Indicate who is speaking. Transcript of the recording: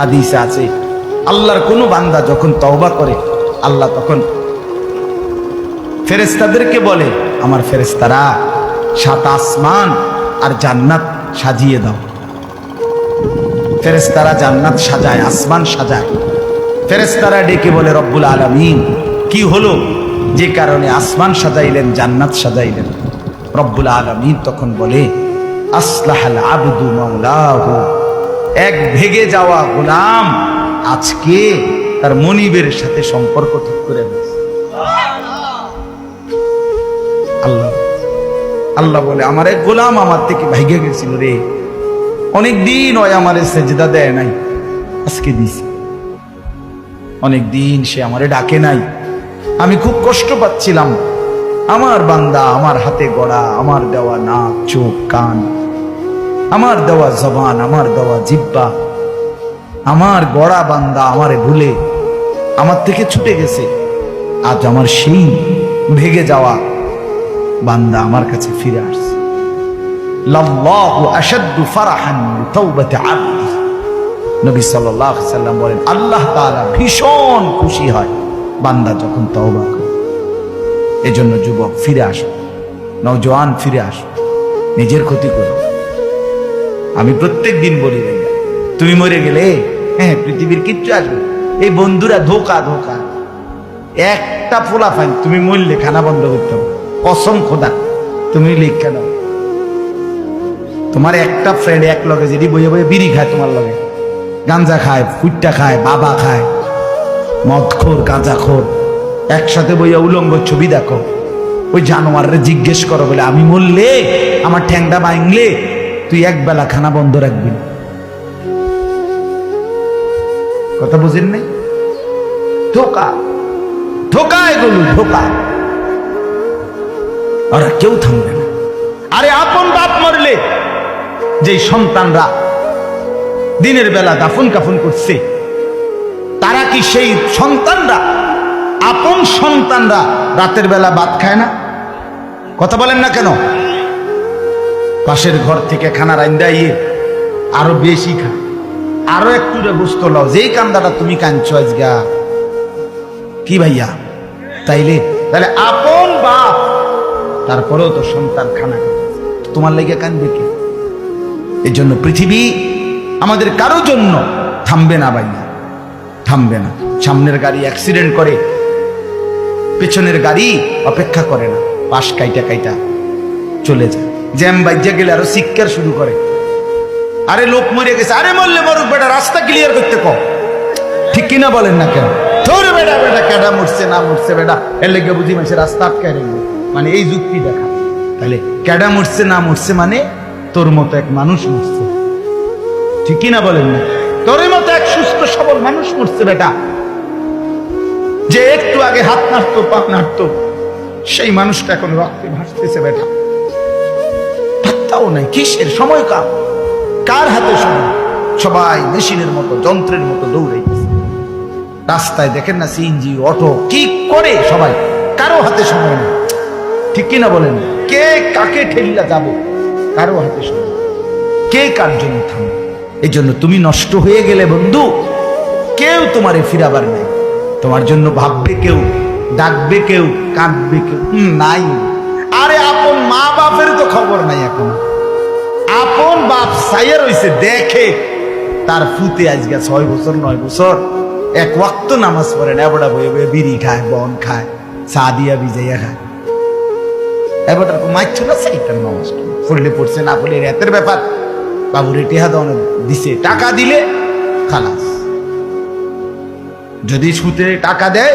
Speaker 1: হাদিসে আছে, আল্লাহর কোনো বান্দা যখন তওবা করে, আল্লাহ তখন ফেরেস্তাদেরকে বলে, আমার ফেরেস্তারা সাত আসমান আর জান্নাত সাজিয়ে দাও। ফেরেস্তারা জান্নাত সাজায়, আসমান সাজায়। ফেরেস্তারা ডেকে বলে, রব্বুল আলমিন, কি হলো? যে কারণে আসমান সাজাইলেন, জান্নাত সাজাইলেন। রব্বুল আলমিন তখন বলে, আসলাহাল আবদু মাওলাহু। এক ভেগে যাওয়া গোলাম আজকে তার মনিবের সাথে সম্পর্ক ঠিক করে আল্লাহ আল্লাহ বলে, আমার এক গোলাম আমার থেকে ভাইগে গেছিল রে। অনেক দিন ওই আমার সেজদা দেয় নাই, আজকে দিছে। অনেক দিন সে আমারে ডাকে নাই। আমি খুব কষ্ট পাচ্ছিলাম। আমার বান্দা, আমার হাতে গড়া, আমার দেওয়া নাক, চোখ, কান আমার দেওয়া জবান, আমার দেওয়া জিব্বা, আমার গড়া বান্দা আমারে ভুলে আমার থেকে ছুটে গেছে। আজ আমার সেই ভেগে যাওয়া বান্দা আমার কাছে ফিরে আসছে। বলেন, আল্লাহ তাআলা ভীষণ খুশি হয় বান্দা যখন এজন্য যুবক, ফিরে নিজের ক্ষতি করো। আমি প্রত্যেক দিন বলি তুমি মরে গেলে হ্যাঁ পৃথিবীর কিচ্ছু আসবে এই বন্ধুরা ধোকা ধোকা। একটা ফোলা ফাইন তুমি মরলে খানা বন্ধ করতে হবে। কসম খোদা, তুমি লিখে দাও তোমার একটা ফ্রেন্ড এক লগে যদি বইয়ে বইয়ে বিড়ি খায় তোমার লগে। গাঞ্জা খায় ফুটটা খায়, বাবা খায়। মদখোর, গাঁজাখোর। একসাথে বইয়া উলঙ্গ ছবি দেখো। ওই জানোয়ারে জিজ্ঞেস করো বলে, আমি মরলে? আমার ঠ্যাংটা ভাঙলে? তুই এক বেলা খানা বন্ধ রাখবি। কথা বুঝেন নাই? ধোকা। ধোকা এগুলো, ধোকা। ওরা কেউ থামবে না। আরে আপন বাপ মরলে যে সন্তানরা দিনের বেলা দাফন কাফন করছে, তারা কি সেই সন্তানরা? আপন সন্তানরা রাতের বেলা ভাত খায় না? কথা বলেন না কেন? পাশের ঘর থেকে খানা রান্দা ইয়ে আরও বেশি খা। আরও একটু বুঝতো লও, যেই কান্দাটা তুমি কাঁদছো আজগা। কি ভাইয়া? তাইলে তাহলে আপন বাপ, তারপরেও তো সন্তান খানা তোমার লেগে কান্দবে কে? এই জন্য পৃথিবী আমাদের কারও জন্য থামবে না ভাইয়া, থামবে না। সামনের গাড়ি অ্যাক্সিডেন্ট করে, পেছনের গাড়ি অপেক্ষা করে না। পাশ কাইটা কাইটা চলে যায়। জ্যাম বাইজা গেলে আরও শিক্ষার শুরু করে। আরে লোক মরে গেছে, আরে মরলে মরুক বেটা, রাস্তা ক্লিয়ার করতে কম ঠিক কিনা বলেন না কেন? বেটা বেটা, কেডা মরছে, না মরছে বেটা? এর লেগে বুঝি রাস্তা আটকায় মানে এই যুক্তি দেখা। তাহলে কেডা মরছে, না মরছে মানে তোর মতো এক মানুষ মরছে। ঠিক কিনা বলেন না? তোর মতো এক সুস্থ, সবল মানুষ মরছে বেটা। যে একটু আগে হাত নাড়তো, পা নাড়তো, সেই মানুষটা এখন রক্তে ভাসতেছে বেটা। পাত্তাও নাই, কিসের সময় কার? কার হাতে সময়? সবাই মেশিনের মতো, যন্ত্রের মতো দৌড়াইতেছে রাস্তায় দেখেন না সিএনজি, অটো, কি করে সবাই? কারও হাতে সময় নেই। ঠিক কিনা বলেন? কে কাকে ঠেলিলা যাব? কারও হাতে সময় কে কার জন্য থামবে? এই জন্য তুমি নষ্ট হয়ে গেলে বন্ধু, কেউ তোমারে ফিরাবার নাই। তোমার জন্য ভাববে কেউ, ডাকবে কেউ, কাঁদবে কেউ, নাই। আপন মা বাপের তো খবর নাই এখন। আপন বাপ সাইয়া রইছে, দেখে তার ফুতে আজকে ছয় বছর, নয় বছর, এক ওয়াক্ত নামাজ পড়ে না বয়ে বয়ে বিড়ি খায়, বন খায়, চা দিয়া বিজাইয়া খায়। এবারটা মাইছ না, সাইটার নামাজ পড়লে পড়ছে, না পড়লে রাতের ব্যাপার। বাবু রেটে হাত দিছে, টাকা দিলে খালাস। যদি সুতে টাকা দেয়